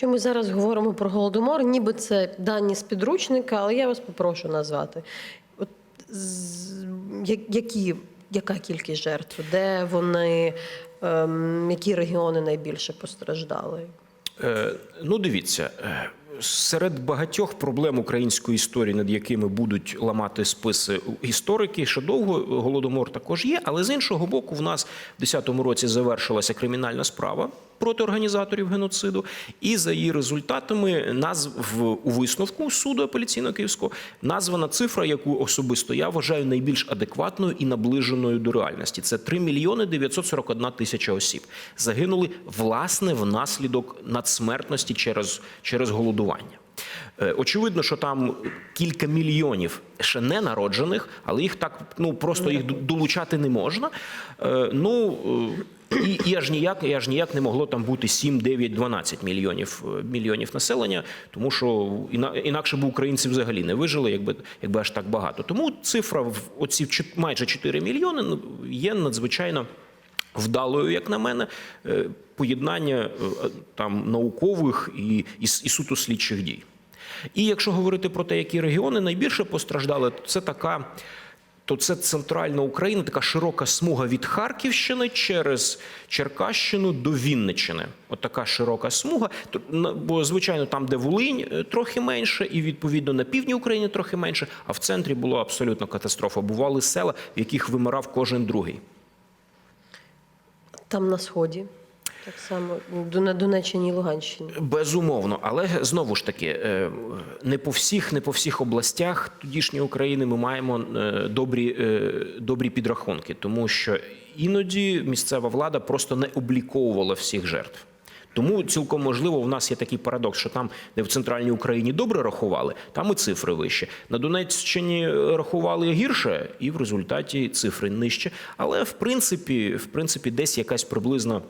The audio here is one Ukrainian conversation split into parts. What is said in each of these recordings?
Що ми зараз говоримо про голодомор, ніби це дані з підручника, але я вас попрошу назвати. От, які, яка кількість жертв? Де вони, ем, які регіони найбільше постраждали? Е, Ну, дивіться, е, серед багатьох проблем української історії, над якими будуть ламати списи історики, ще довго голодомор також є. Але з іншого боку, в нас в 10-му році завершилася кримінальна справа проти організаторів геноциду, і за її результатами назв у висновку суду апеляційного київського названа цифра, яку особисто я вважаю найбільш адекватною і наближеною до реальності. Це 3 мільйони 941 тисяча осіб загинули власне внаслідок надсмертності через, через голодування. Е, Очевидно, що там кілька мільйонів ще не народжених, але їх так ну просто їх долучати не можна. Е, Ну е, і, і аж ніяк, і аж ніяк не могло там бути 7, 9, 12 мільйонів мільйонів населення, тому що іна- інакше б українці взагалі не вижили, якби якби аж так багато. Тому цифра в оці майже 4 мільйони ну, є надзвичайно вдалою, як на мене, поєднання там наукових і, і, і суто слідчих дій. І якщо говорити про те, які регіони найбільше постраждали, то це така. То це центральна Україна, така широка смуга від Харківщини через Черкащину до Вінниччини. От така широка смуга. Бо, звичайно, там, де Волинь, е, трохи менше, і відповідно на півдні України трохи менше, а в центрі була абсолютно катастрофа. Бували села, в яких вимирав кожен другий. Там на сході, так само на Донеччині і Луганщині. Безумовно, але знову ж таки, е, не по всіх, не по всіх областях тодішньої України ми маємо е, добрі, е, добрі підрахунки, тому що іноді місцева влада просто не обліковувала всіх жертв. Тому цілком можливо, в нас є такий парадокс, що там, де в центральній Україні добре рахували, там і цифри вищі. На Донеччині рахували гірше, і в результаті цифри нижче. Але в принципі, в принципі, десь якась приблизна,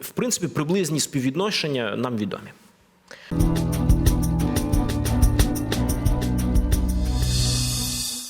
в принципі, приблизні співвідношення нам відомі.